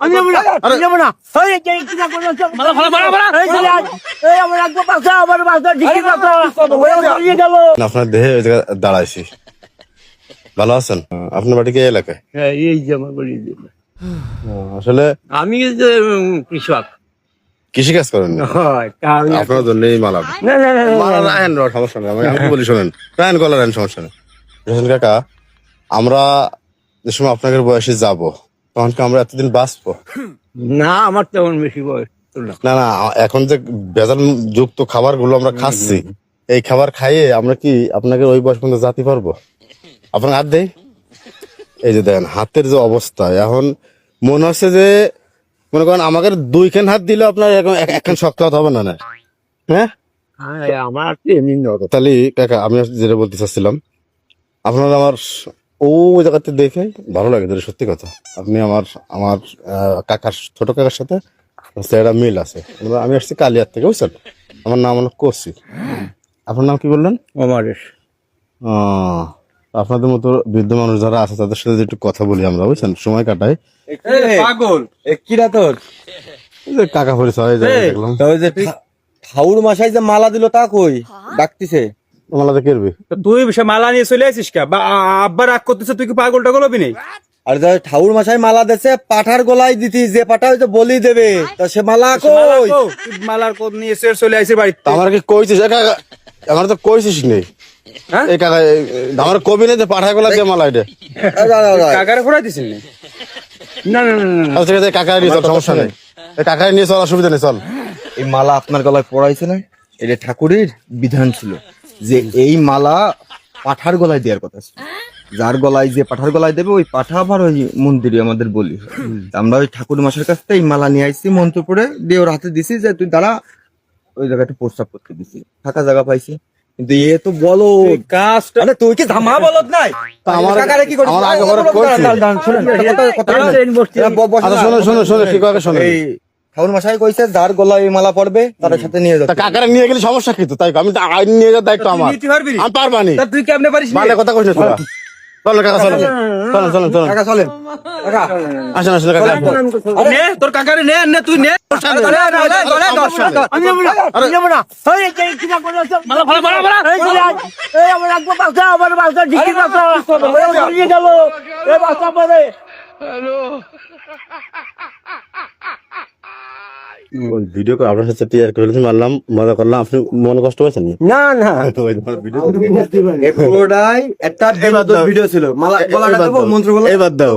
আমি যাব না আমি যাব না। এই যে কি না করো মালা মারা মারা এই যে এই আমার একদম বাসা আমার বাসা ঢিকি বাসা নিয়ে গেল। আপনার দেহে ওই দাঁড়াইছি। ভালো আছেন? আপনার বাড়ি কি এলাকায়? হ্যাঁ এই যে আমার বাড়ি আসলে আমি যে কৃষক। কৃষি কাজ করেন না আমি- আপনার জন্য এই মালা না না না, না, রড, সমস্যা নেই। আমি আমি বলি শোনেন। রায়ন সমস্যা নেই। কাকা আমরা যে সময় আপনাদের বয়সে যাব তখন কি আমরা এতদিন বাঁচবো? না আমার তেমন বেশি বয়স না। না এখন যে ভেজাল যুক্ত খাবারগুলো আমরা খাচ্ছি এই খাবার খাইয়ে আমরা কি আপনাকে ওই বয়স পর্যন্ত জাতি পারব? আপনার হাত দেয় এই যে দেখেন হাতের যে অবস্থা এখন মনে হচ্ছে যে মনে করেন আমাকে দুইখান হাত দিলে আপনার একখান শক্ত হাত হবে না না? হ্যাঁ? হ্যাঁ, আমার। তাহলে কাকা আমি যেটা বলতে চাচ্ছিলাম আপনার আমার ওই জায়গাতে দেখে ভালো লাগে যেটা সত্যি কথা। আপনি আমার আমার কাকার ছোট কাকার সাথে একটা মিল আছে। আমি আসছি কালিয়ার থেকে বুঝছেন? আমার নাম হলো করছি আপনার নাম কি বললেন? অমারেশ আপনাদের মতো বৃদ্ধ মানুষ যারা আছে তাদের সাথে একটু কথা বলি আমরা বুঝছেন? সময় কাটাই। পাগল। কিরা তোর? কাকা পরিচয় দেখলাম। ওই যে ঠাউর মাসাই যে মালা দিল তা কই? ডাকতিছে। কেরবি? তুই সে মালা নিয়ে চলে আসিস কা? বা আব্বা রাগ করতেছে তুই কি পাগল টাগল হবি নেই? আর যে ঠাউর মাসাই মালা দেছে পাঠার গলায় দিতি যে পাঠা হয়তো বলি দেবে। তা সে মালা কই? মালার কোদ নিয়ে এসে চলে আমার কি কইছিস? আমার তো কইছিস নেই হ্যাঁ? এই কাকা আমার কবি নেই যে পাঠায় গলা দিয়ে মালা এটা। কাকারে দিছিস না? না না না, আচ্ছা ঠিক কাকা নিয়ে চল সমস্যা নেই। এই নিয়ে চল অসুবিধা নেই চল। এই মালা আপনার গলায় পড়াইছে না? এটা ঠাকুরের বিধান ছিল। যে এই মালা পাঠার গলায় দেওয়ার কথা ছিল। যার গলায় যে পাঠার গলায় দেবে ওই পাঠা আবার ওই মন্দিরে আমাদের বলি। আমরা ওই ঠাকুর মাসের কাছ থেকে এই মালা নিয়ে আসছি মন্ত্র পড়ে দিয়ে ওর হাতে দিছি যে তুই দাঁড়া। ওই জায়গাটা প্রস্তাব করতে দিছি। ফাঁকা জায়গা পাইছি। কিন্তু এ তো বলো। কাজটা তুই কি ধামা বলত নাই? আমার- কাকারে কি? আমার আগে শুনেন, কথা- কথা শুনেন। ব- ঠাকুর মশাই কইছে যার গলায় এই মালা পড়বে তার সাথে নিয়ে তা যাচ্ছে কাকারে নিয়ে গেলে সমস্যা কি তো? তাই আমি তো আইন নিয়ে যাওয়ার দায়িত্ব আমার। নিতে পারবি নি? আমি তুই কেমনে পারিস নি? ভালো কথা কইছিস তোরা। চলো কাকা চলো চলো চলো চলো কাকা চলেন। কাকা। আসেন আসেন কাকা। নে তোর কাকারে নে নে তুই নে। আমি যাব না আমি যাব না। এই যে কি না করো মালা ফালা মারা মারা এই যে আজ, এই আমার একদম বাসা আমার বাসা ঢিকি বাসা নিয়ে গেল এই বাসা পরে ভিডিও করে আপনার সাথে টিয়ার করে মারলাম মজা করলাম। আপনি মনে কষ্ট পাইছেন না না। ভিডিও এ পুরোটাই একটা ভিডিও ছিল। মালা গলাটা দেবো মন্ত্র এবার দাও।